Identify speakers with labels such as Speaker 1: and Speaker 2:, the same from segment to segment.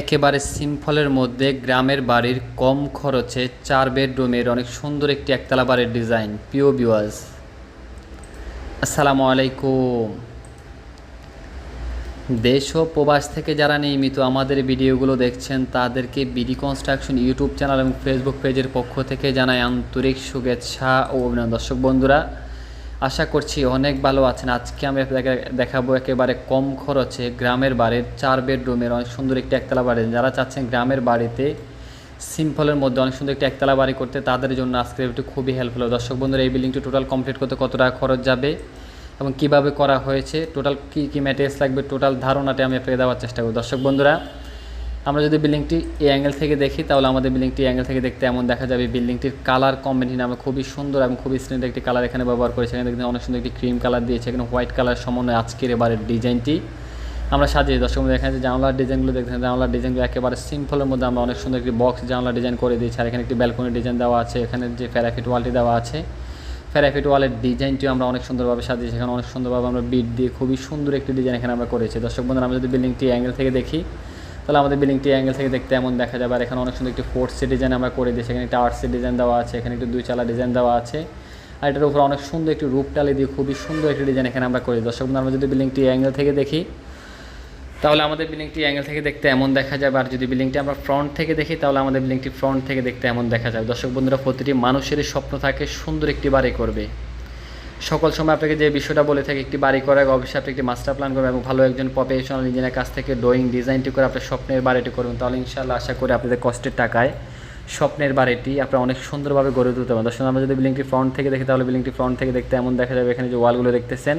Speaker 1: একেবারে সিম্পলের মধ্যে গ্রামের বাড়ির কম খরচে চার বেডরুমের অনেক সুন্দর একটি একতলা বাড়ির ডিজাইন পিও বিওয়াজ আসসালামু আলাইকুম। দেশ ও প্রবাস থেকে যারা নিয়মিত আমাদের ভিডিওগুলো দেখছেন, তাদেরকে বিডি কনস্ট্রাকশন ইউটিউব চ্যানেল এবং ফেসবুক পেজের পক্ষ থেকে জানাই আন্তরিক শুভেচ্ছা ও অভিনন্দন। দর্শক বন্ধুরা আশা করছি অনেক ভালো আছেন। আজকে আমি দেখাবো একেবারে কম খরচে গ্রামের বাড়ির চার বেডরুমের অনেক সুন্দর একটি একতলা বাড়ি। যারা চাচ্ছেন গ্রামের বাড়িতে সিম্পলের মধ্যে অনেক সুন্দর একটি একতলা বাড়ি করতে, তাদের জন্য আজকে একটু খুবই হেল্পফুল দর্শক বন্ধুরা, এই বিল্ডিংটি টোটাল কমপ্লিট করতে কত টাকা খরচ যাবে এবং কীভাবে করা হয়েছে টোটাল কী কী ম্যাটেরিয়ালস লাগবে টোটাল ধারণাটি আমি আপনাকে দেওয়ার চেষ্টা করি দর্শক বন্ধুরা আমরা যদি বিল্ডিংটি এই অ্যাঙ্গেল থেকে দেখি, তাহলে আমাদের বিল্ডিংটি অ্যাঙ্গেল থেকে দেখতে এমন দেখা যাবে। বিল্ডিংটির কালার কম্বিনেশন আমরা খুবই সুন্দর এবং খুবই স্ট্যান্ডার্ড একটি কালার এখানে ব্যবহার করেছি। এখানে দেখতে অনেক সুন্দর একটি ক্রিম কালার দিয়েছে। এখানে হোয়াইট কালার সমন্বয়ে আজকের এবারের ডিজাইনটি। আমরা সাজিয়ে দর্শক বন্ধু এখানে যে জানলার ডিজাইনগুলো দেখছেন জানলার ডিজাইনগুলো একেবারে সিম্পলের মধ্যে আমরা অনেক সুন্দর একটি বক্স জানলা ডিজাইন করে দিয়েছি। আর এখানে একটি ব্যালকনি ডিজাইন দেওয়া আছে। এখানে যে প্যারাফিট ওয়ালটি দেওয়া আছে প্যারাফিট ওয়ালের ডিজাইনটিও আমরা অনেক সুন্দরভাবে সাজিয়েছি। এখানে অনেক সুন্দরভাবে আমরা বিট দিয়ে খুবই সুন্দর একটি ডিজাইন এখানে আমরা করেছি। দর্শক বন্ধুরা, আমরা যদি বিল্ডিংটি অ্যাঙ্গেল থেকে দেখি তাহলে আমাদের বিল্ডিংটি অ্যাঙ্গেল থেকে দেখতে এমন দেখা যাবে। আর এখানে অনেক সুন্দর একটি ফোর্থ সি ডিজাইন আমরা করে দিয়েছি। এখানে একটা আর্টসের ডিজাইন দেওয়া আছে, এখানে একটি দুই চালা ডিজাইন দেওয়া আছে। আর এটার উপর অনেক সুন্দর একটি রূপ টালি দিয়ে খুবই সুন্দর একটি ডিজাইন এখানে আমরা করি দর্শক আমরা যদি বিল্ডিংটি অ্যাঙ্গেল থেকে দেখি, তাহলে আমাদের বিল্ডিংটি অ্যাঙ্গেল থেকে দেখতে এমন দেখা যাবে। আর যদি বিল্ডিংটি আমরা ফ্রন্ট থেকে দেখি, তাহলে আমাদের বিল্ডিংটি ফ্রন্ট থেকে দেখতে এমন দেখা যাবে। দর্শক বন্ধুরা, প্রতিটি মানুষেরই স্বপ্ন থাকে সুন্দর একটি বাড়ি করবে। সকল সময় আপনাকে যে বিষয়টা বলে থাকি, একটি বাড়ি করার অবশ্যই আপনি একটি মাস্টার প্ল্যান করবেন এবং ভালো একজন প্রফেশনাল ইঞ্জিনিয়ার কাছ থেকে ড্রয়িং ডিজাইনটি করে আপনার স্বপ্নের বাড়িটি করবেন। তাহলে ইনশাআল্লাহ আশা করি আপনাদের কষ্টের টাকায় স্বপ্নের বাড়িটি আপনারা অনেক সুন্দরভাবে গড়ে তুলতে পারেন দর্শক, আমরা যদি বিল্ডিংটি ফ্রন্ট থেকে দেখি, তাহলে বিল্ডিংটি ফ্রন্ট থেকে দেখতে এমন দেখা যাবে এখানে যে ওয়ালগুলো দেখতেছেন।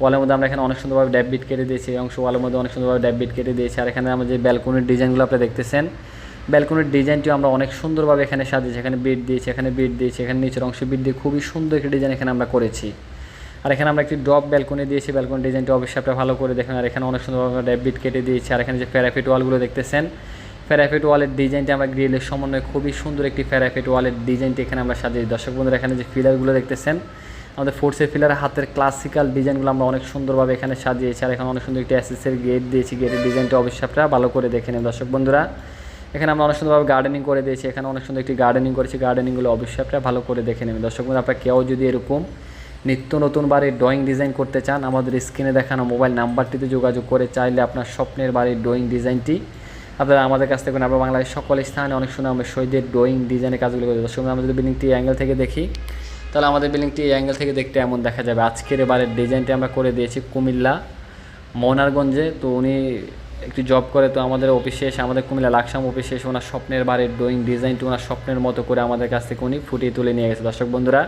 Speaker 1: ওয়ালের মধ্যে আমরা এখানে অনেক সুন্দরভাবে ড্যাব কেটে দিয়েছি। অংশ ওয়ালের মধ্যে অনেক সুন্দরভাবে ড্যাব বিট কেটে দিয়েছি। আর এখানে আমরা যে ব্যালকনির ডিজাইনগুলো আপনি দেখতেছেন ব্যালকনির ডিজাইনটিও আমরা অনেক সুন্দরভাবে এখানে সাজিয়েছি, এখানে বিট দিয়েছি, এখানে বিট দিয়েছি, এখানে নিচের অংশে বিট দিয়ে খুবই সুন্দর একটি ডিজাইন এখানে আমরা করেছি। আর এখানে আমরা একটি ড্রপ ব্যালকনি দিয়েছি ব্যালকনি ডিজাইনটি অবশ্যই ভালো করে দেখেন, আর এখানে অনেক সুন্দরভাবে ড্যাব বিট কেটে দিয়েছি, আর এখানে যে প্যারাফিট ওয়ালগুলো দেখতেছেন প্যারাফিট ওয়ালের ডিজাইনটি আমরা গ্রিলের সমন্বয়ে খুবই সুন্দর একটি প্যারাফিট ওয়ালের ডিজাইনটি এখানে আমরা সাজিয়েছি। দর্শক বন্ধুরা, এখানে যে ফিলারগুলো দেখতেছেন, আমাদের ফোর্সের ফিলার হাতের ক্লাসিক্যাল ডিজাইনগুলো আমরা অনেক সুন্দরভাবে এখানে সাজিয়েছি, আর এখানে অনেক সুন্দর একটি অ্যাসেসের গেট দিয়েছি গেটের ডিজাইনটা অবশ্যই আপনারা ভালো করে দেখে নেন দর্শক বন্ধুরা। এখানে আমরা অনেক সুন্দরভাবে গার্ডেনিং করে দিয়েছি, এখানে অনেক সুন্দর একটি গার্ডেনিং করেছি। গার্ডেনিংগুলো অবশ্যই আপনারা ভালো করে দেখে নেবেন। দর্শক বন্ধুরা, আপনারা কেউ যদি এরকম নিত্য নতুন বাড়ির ড্রয়িং ডিজাইন করতে চান, আমাদের স্ক্রিনে দেখানো মোবাইল নাম্বারটিতে যোগাযোগ করে চাইলে আপনার স্বপ্নের বাড়ির ড্রয়িং ডিজাইনটি আপনারা আমাদের কাছ থেকে আমরা বাংলাদেশ সকল স্থানে অনেক সময় আমরা শহীদের ড্রয়িং ডিজাইনের কাজগুলো করে। দর্শক আমরা যদি বিল্ডিংটি অ্যাঙ্গেল থেকে দেখি, তাহলে আমাদের বিল্ডিংটি অ্যাঙ্গেল থেকে দেখতে এমন দেখা যাবে। আজকের এবারের ডিজাইনটি আমরা করে দিয়েছি কুমিল্লা, মনারগঞ্জে। তো উনি একটু জব করে তো আমাদের অফিসে এসে, আমাদের কুমিল্লা লাকসাম অফিসে এসে ওনার স্বপ্নের বাড়ির ড্রয়িং ডিজাইনটি ওনার স্বপ্নের মতো করে আমাদের কাছ থেকে উনি ফুটিয়ে তুলে নিয়ে গেছে। দর্শক বন্ধুরা,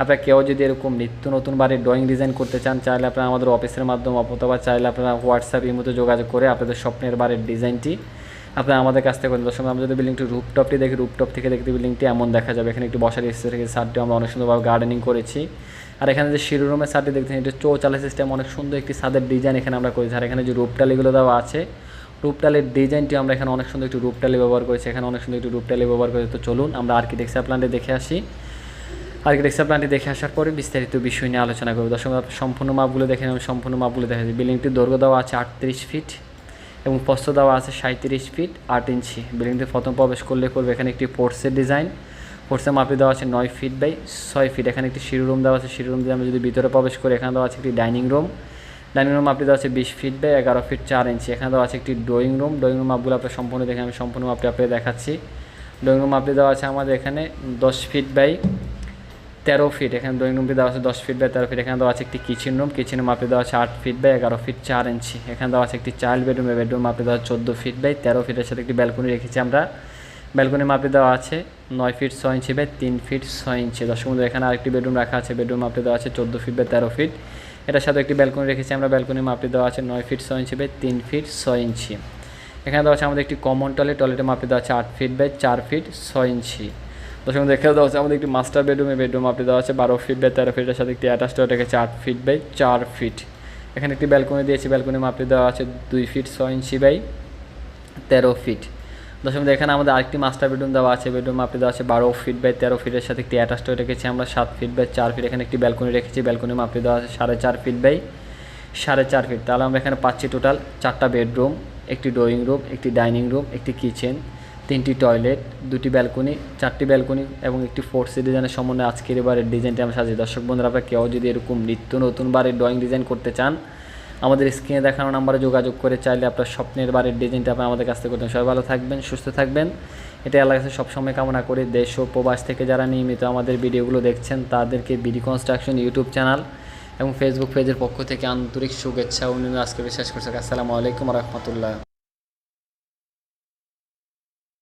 Speaker 1: আপনারা কেউ যদি এরকম নিত্য নতুন বাড়ির ড্রয়িং ডিজাইন করতে চান, চাইলে আপনারা আমাদের অফিসের মাধ্যমে অথবা চাইলে আপনারা হোয়াটসঅ্যাপ এই মতো যোগাযোগ করে আপনাদের স্বপ্নের বাড়ির ডিজাইনটি আপনারা আমাদের কাছ থেকে দর্শক আমরা যদি বিল্ডিংটি রুপটপটি দেখি রুপটপ থেকে দেখতে বিল্ডিংটি এমন দেখা যাবে। এখানে একটু বসার এসে থেকে সারটি আমরা অনেক সুন্দরভাবে গার্ডেনিং করেছি। আর এখানে যে শিরো রুমের সারটি দেখতে এটা চৌচালা সিস্টেম অনেক সুন্দর একটি সাদের ডিজাইন এখানে আমরা করেছি। আর এখানে যে রূপটালিগুলো দেওয়া আছে রূপটালির ডিজাইনটি আমরা এখানে অনেক সুন্দর একটি রূপটালি ব্যবহার করেছি। এখানে অনেক সুন্দর একটি রূপটালি ব্যবহার করেছি। তো চলুন, আমরা আর্কিটেকচার প্ল্যানটি দেখে আসি। আর্কিটেকচার প্ল্যানটি দেখে আসার পরে বিস্তারিত বিষয় নিয়ে আলোচনা করব। দর্শক সম্পূর্ণ মাপগুলো দেখে আমি সম্পূর্ণ মাপগুলো দেখা যায় বিল্ডিংটির দৈর্ঘ্য দেওয়া আছে আটত্রিশ ফিট এবং প্রস্থ দেওয়া আছে সাঁত্রিশ ফিট আট ইঞ্চি। বিল্ডিংটি প্রথম প্রবেশ করলে করবে এখানে একটি ফোর্সের ডিজাইন ফোর্সের মাপে দেওয়া আছে নয় ফিট বাই ছয় ফিট এখানে একটি শিরু রুম দেওয়া আছে শিরু রুম দিয়ে আমরা যদি ভিতরে প্রবেশ করি এখানে দেওয়া আছে একটি ডাইনিং রুম ডাইনিং রুম মাপটি দেওয়া আছে বিশ ফিট বাই এগারো ফিট চার ইঞ্চি এখানে দেওয়া আছে একটি ড্রয়িং রুম ড্রয়িং রুম মাপগুলো আপনার সম্পূর্ণ দেখে আমি সম্পূর্ণ মাপটি আপনাকে দেখাচ্ছি ড্রয়িং রুম মাপটি দেওয়া আছে আমাদের এখানে দশ ফিট বাই তেরো ফিট এখানে ড্রয়িং রুমটি দেওয়া আছে দশ ফিট বাই তেরো ফিট এখানে দেওয়া আছে একটি কিচেন রুম কিচেন রুম মাপে দেওয়া আছে আট ফিট বাই এগারো ফিট চার ইঞ্চি এখানে দেওয়া আছে একটি চাইল্ড বেডরুম বেডরুম মাপে দেওয়া চোদ্দ ফিট বাই তেরো ফিটের সাথে একটি ব্যালকনি রেখেছি আমরা ব্যালকনি মাপে দেওয়া আছে, নয় ফিট ছয় ইঞ্চি বাই তিন ফিট ছয় ইঞ্চি। দর্শক বন্ধু এখানে আরেকটি বেডরুম রাখা আছে বেডরুম মাপে দেওয়া আছে চোদ্দ ফিট বাই তেরো ফিট এটার সাথে একটি ব্যালকনি রেখেছি আমরা ব্যালকনি মাপে দেওয়া আছে নয় ফিট ছয় ইঞ্চি বাই তিন ফিট ছয় ইঞ্চি। এখানে দেওয়া আছে আমাদের একটি কমন টয়লেট টয়লেটের মাপে দেওয়া আছে আট ফিট বাই চার ফিট ছয় ইঞ্চি। দর্শক দেখে দেওয়া আছে আমাদের একটি মাস্টার বেডরুমে বেডরুম আপনি দেওয়া আছে বারো ফিট বাই তেরো ফিটের সাথে একটি অ্যাটাচ টয়লেট রেখেছে আট ফিট বাই চার ফিট এখানে একটি ব্যালকনি দিয়েছি ব্যালকনি মাপে দেওয়া আছে দুই ফিট ছয় ইঞ্চি বাই তেরো ফিট দর্শক এখানে আমাদের আরেকটি মাস্টার বেডরুম দেওয়া আছে। বেডরুম আপনি দেওয়া আছে, বারো ফিট বাই তেরো ফিটের সাথে একটি অ্যাটাচ টয়লেট রেখেছি আমরা, সাত ফিট বাই চার ফিট এখানে একটি ব্যালকনি রেখেছি। ব্যালকনি মাপে দেওয়া আছে, সাড়ে চার ফিট বাই সাড়ে চার ফিট তাহলে আমরা এখানে পাচ্ছি টোটাল চারটা বেডরুম একটি ড্রয়িং রুম একটি ডাইনিং রুম একটি কিচেন তিনটি টয়লেট দুটি ব্যালকনি চারটি ব্যালকনি এবং একটি ফোর সি ডিজাইনের সমন্বয়ে আজকের এবারের ডিজাইনটি আমরা সাজিয়ে দর্শক বন্ধুরা, আপনারা কেউ যদি এরকম নিত্য নতুন বাড়ির ড্রয়িং ডিজাইন করতে চান আমাদের স্ক্রিনে দেখানো নাম্বারে যোগাযোগ করে চাইলে আপনার স্বপ্নের বাড়ির ডিজাইনটা আপনি আমাদের কাছ থেকে করতে সবাই ভালো থাকবেন, সুস্থ থাকবেন। এটা আল্লাহ কাছে সবসময় কামনা করি। দেশ ও প্রবাস থেকে যারা নিয়মিত আমাদের ভিডিওগুলো দেখছেন, তাদেরকে বিডি কনস্ট্রাকশন ইউটিউব চ্যানেল এবং ফেসবুক পেজের পক্ষ থেকে আন্তরিক শুভেচ্ছা অভিনন্দন। আজকে বিশ্বাস করে, আসসালামু আলাইকুম রহমতুল্লাহ।